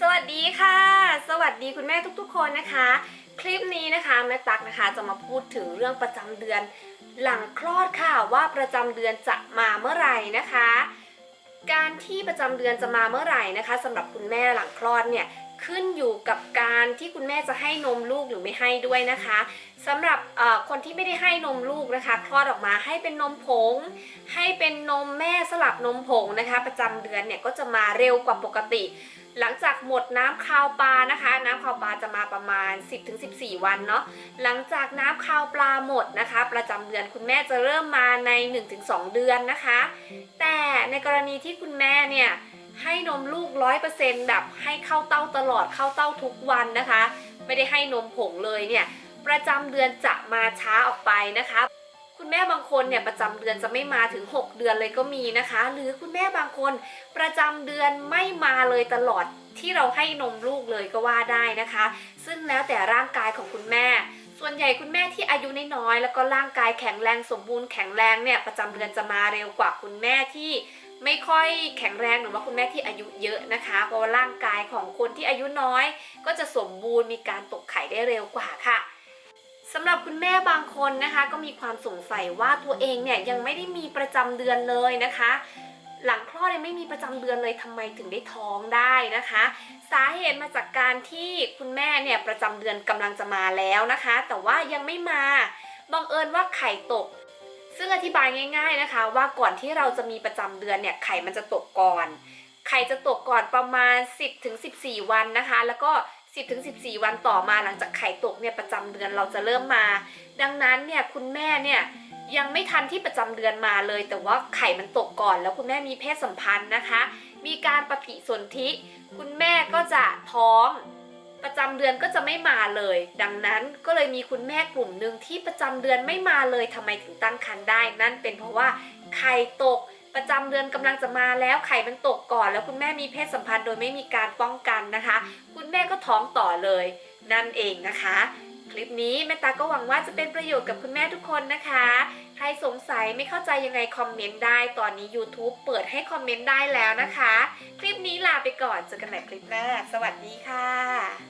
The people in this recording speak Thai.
สวัสดีค่ะ สวัสดีคุณแม่ทุกๆ คนนะคะ คลิปนี้นะคะแม่ตักนะคะจะมาพูดถึงเรื่องประจำเดือนหลังคลอดค่ะว่าประจำเดือนจะมาเมื่อไหร่นะคะ การที่ประจำเดือนจะมาเมื่อไหร่นะคะสำหรับคุณแม่หลังคลอดเนี่ยขึ้นอยู่กับการที่คุณแม่จะให้นมลูกหรือไม่ให้ด้วยนะคะสำหรับคนที่ไม่ได้ให้นมลูกนะคะ คลอดออกมาให้เป็นนมผง ให้เป็นนมแม่สลับนมผงนะคะ ประจำเดือนเนี่ยก็จะมาเร็วกว่าปกติ หลังจากหมดน้ำคาวปลานะคะ น้ำคาวปลาจะมาประมาณ 10-14 วันเนาะหลังจากน้ำคาวปลาหมดนะคะ ประจำเดือนคุณแม่จะเริ่มมาใน 1-2 เดือนนะคะ แต่ในกรณีที่คุณแม่เนี่ยให้นมลูก 100%แบบให้เข้าเต้าตลอดเข้าเต้าทุกวันนะคะ ไม่ได้ให้นมผงเลยเนี่ยประจำเดือนจะมาช้าออกไปนะคะ คุณแม่บางคนเนี่ยประจำเดือนจะไม่มาถึง 6 เดือนเลยก็มีนะคะ หรือคุณแม่บางคนประจำเดือนไม่มาเลยตลอดที่เราให้นมลูกเลยก็ว่าได้นะคะ ซึ่งแล้วแต่ร่างกายของคุณแม่ ส่วนใหญ่คุณแม่ที่อายุน้อยๆแล้วก็ร่างกายแข็งแรงสมบูรณ์แข็งแรงเนี่ยประจำเดือนจะมาเร็วกว่าคุณแม่ที่ไม่ค่อยแข็งแรงหรือว่าคุณแม่ที่อายุเยอะนะคะ เพราะว่าร่างกายของคนที่อายุน้อย ก็จะสมบูรณ์มีการตกไข่ได้เร็วกว่าค่ะ สำหรับคุณแม่บางคนนะคะ ก็มีความสงสัยว่าตัวเองเนี่ยยังไม่ได้มีประจำเดือนเลยนะคะ หลังคลอดยังไม่มีประจำเดือนเลยทำไมถึงได้ท้องได้นะคะ สาเหตุมาจากการที่คุณแม่เนี่ยประจำเดือนกำลังจะมาแล้วนะคะ แต่ว่ายังไม่มาบังเอิญว่าไข่ตก ซึ่งอธิบายง่าย ๆนะคะ ว่าก่อนที่เราจะมีประจำเดือนเนี่ยไข่มันจะตกก่อนไข่จะตกก่อนประมาณ 10ถึง14 วันนะคะ แล้วก็ 10ถึง14 วันต่อมาหลังจากไข่ตกเนี่ยประจำเดือนเราจะเริ่มมา ดังนั้นเนี่ยคุณแม่เนี่ยยังไม่ทันที่ประจำเดือนมาเลย แต่ว่าไข่มันตกก่อนแล้วคุณแม่มีเพศสัมพันธ์นะคะ มีการปฏิสนธิคุณแม่ก็จะท้องประจำเดือนก็จะไม่มาเลย ดังนั้นก็เลยมีคุณแม่กลุ่มหนึ่งที่ประจำเดือนไม่มาเลยทำไมถึงตั้งครรภ์ได้ นั่นเป็นเพราะว่าไข่ตก ประจำเดือนกำลังจะมาแล้วไข่มันตกก่อน แล้วคุณแม่มีเพศสัมพันธ์โดยไม่มีการป้องกันนะคะ คุณแม่ก็ท้องต่อเลยนั่นเองนะคะ คลิปนี้แม่ตาก็หวังว่าจะเป็นประโยชน์กับคุณแม่ทุกคนนะคะ ใครสงสัยไม่เข้าใจยังไงคอมเมนต์ได้ ตอนนี้ YouTube เปิดให้คอมเมนต์ได้แล้วนะคะ คลิปนี้ลาไปก่อนเจอกันใหม่คลิปหน้า สวัสดีค่ะ